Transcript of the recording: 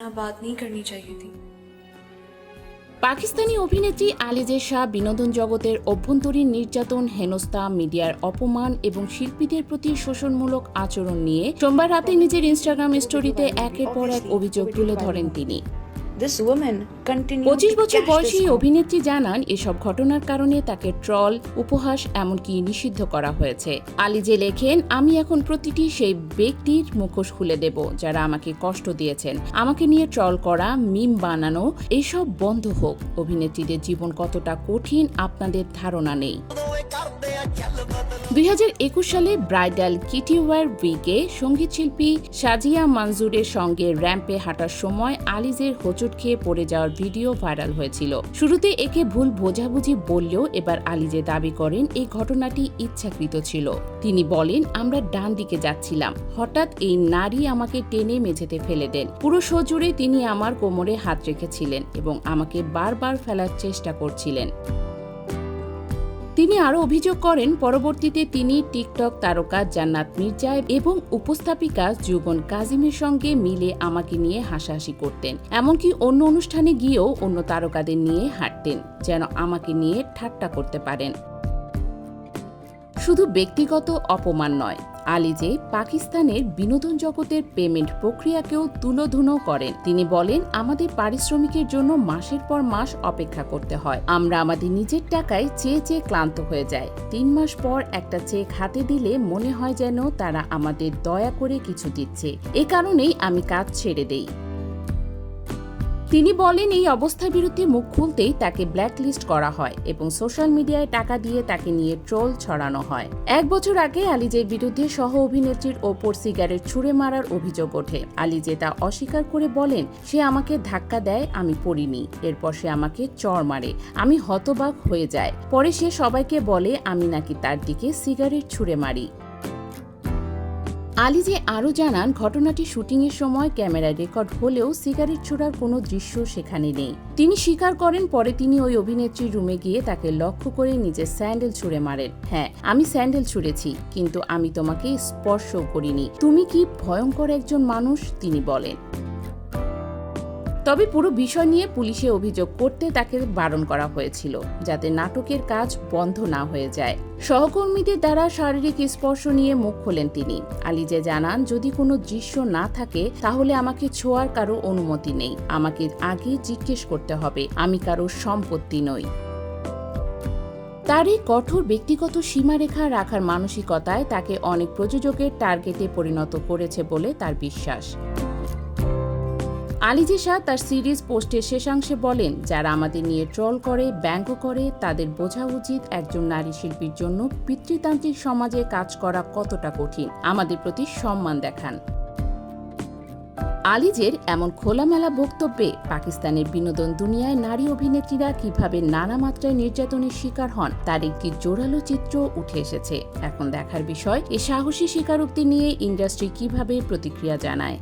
यहाँ बात नहीं करनी चाहिए थी পাকিস্তানি অভিনেত্রী আলিজে শাহ বিনোদন জগতের অভ্যন্তরীণ নির্যাতন হেনস্থা মিডিয়ার অপমান এবং শিল্পীদের প্রতি শোষণমূলক আচরণ নিয়ে সোমবার রাতে নিজের ইনস্টাগ্রাম স্টোরিতে একের পর এক অভিযোগ তুলে ধরেন তিনি This woman continued পঁচিশ বছর বয়সী অভিনেত্রী জানান এসব ঘটনার কারণে তাকে ট্রল উপহাস এমনকি নিষিদ্ধ করা হয়েছে। আলিজে লেখেন আমি এখন প্রতিটি সেই ব্যক্তির মুখোশ খুলে দেব যারা আমাকে কষ্ট দিয়েছেন। আমাকে নিয়ে ট্রল করা মিম বানানো এসব বন্ধ হোক। অভিনেত্রীদের জীবন কতটা কঠিন আপনাদের ধারণা নেই। দুই হাজার একুশ সালে ব্রাইডাল কিটিওয়ার উইকে সঙ্গীতশিল্পী সাজিয়া মঞ্জুরের সঙ্গে র্যাম্পে হাঁটার সময় আলিজের হোঁচট খেয়ে পড়ে যাওয়ার ভিডিও ভাইরাল হয়েছিল। শুরুতে একে ভুল বোঝাবুঝি বললেও এবার আলিজে দাবি করেন এই ঘটনাটি ইচ্ছাকৃত ছিল। তিনি বলেন, আমরা ডান দিকে যাচ্ছিলাম। হঠাৎ এই নারী আমাকে টেনে মেঝেতে ফেলে দেন। পুরো জুড়ে তিনি আমার কোমরে হাত রেখেছিলেন এবং আমাকে বারবার ফেলার চেষ্টা করছিলেন। তিনি আরও অভিযোগ করেন, পরবর্তীতে তিনি টিকটক তারকা জান্নাত মির্জা এবং উপস্থাপিকা যুবন কাজিমের সঙ্গে মিলে আমাকে নিয়ে হাসাহাসি করতেন। এমনকি অন্য অনুষ্ঠানে গিয়েও অন্য তারকাদের নিয়ে হাঁটতেন, যেন আমাকে নিয়ে ঠাট্টা করতে পারেন। শুধু ব্যক্তিগত অপমান নয় আলিজে পাকিস্তানের বিনোদন জগতের পেমেন্ট প্রক্রিয়াকেও তুলোধুনো করেন। তিনি বলেন, আমাদের পারিশ্রমিকের জন্য মাসের পর মাস অপেক্ষা করতে হয়। আমরা আমাদের নিজের টাকায় চেয়ে চেয়ে ক্লান্ত হয়ে যায় তিন মাস পর একটা চেক হাতে দিলে মনে হয় যেন তারা আমাদের দয়া করে কিছু দিচ্ছে। এ কারণেই আমি কাজ ছেড়ে দেই। তিনি বলেন, এই অবস্থার বিরুদ্ধে মুখ খুলতেই তাকে ব্ল্যাকলিস্ট করা হয় এবং সোশ্যাল মিডিয়ায় টাকা দিয়ে তাকে নিয়ে ট্রোল ছড়ানো হয়। এক বছর আগে আলিজের বিরুদ্ধে সহ অভিনেত্রীর ওপর সিগারেট ছুঁড়ে মারার অভিযোগ ওঠে। আলিজে তা অস্বীকার করে বলেন, সে আমাকে ধাক্কা দেয়, আমি পড়িনি। এরপর সে আমাকে চড় মারে। আমি হতবাক হয়ে যায় পরে সে সবাইকে বলে, আমি নাকি তার দিকে সিগারেট ছুঁড়ে মারি। আলিজে আরও জানান, ঘটনাটি শুটিংয়ের সময় ক্যামেরায় রেকর্ড হলেও সিগারেট ছোড়ার কোনো দৃশ্য সেখানে নেই। তিনি স্বীকার করেন, পরে তিনি ওই অভিনেত্রীর রুমে গিয়ে তাকে লক্ষ্য করে নিজের স্যান্ডেল ছুঁড়ে মারেন। হ্যাঁ আমি স্যান্ডেল ছুঁড়েছি, কিন্তু আমি তোমাকে স্পর্শ করিনি। তুমি কি ভয়ঙ্কর একজন মানুষ? তিনি বলেন। তবে পুরো বিষয় নিয়ে পুলিশে অভিযোগ করতে তাকে বারণ করা হয়েছিল, যাতে নাটকের কাজ বন্ধ না হয়ে যায়। সহকর্মীদের দ্বারা শারীরিক স্পর্শ নিয়ে মুখ খোলেন তিনি। আলিজে জানান, যদি কোনো দৃশ্য না থাকে, তাহলে আমাকে ছোঁয়ার কারও অনুমতি নেই। আমাকে আগে জিজ্ঞেস করতে হবে, আমি কারও সম্পত্তি নই। তার এই কঠোর ব্যক্তিগত সীমারেখা রাখার মানসিকতায় তাকে অনেক প্রযোজকের টার্গেটে পরিণত করেছে বলে তার বিশ্বাস। আলিজে শাহ তার সিরিজ পোস্টের শেষাংশে বলেন, যারা আমাদের নিয়ে ট্রল করে, ব্যঙ্গ করে, তাদের বোঝা উচিত একজন নারী শিল্পীর জন্য পিতৃতান্ত্রিক সমাজে কাজ করা কতটা কঠিন। আমাদের প্রতি সম্মান দেখান। আলিজের এমন খোলামেলা বক্তব্যে পাকিস্তানের বিনোদন দুনিয়ায় নারী অভিনেত্রীরা কীভাবে নানা মাত্রায় নির্যাতনের শিকার হন, তার একটি জোরালো চিত্র উঠে এসেছে। এখন দেখার বিষয়, এ সাহসী স্বীকারোক্তি নিয়ে ইন্ডাস্ট্রি কীভাবে প্রতিক্রিয়া জানায়।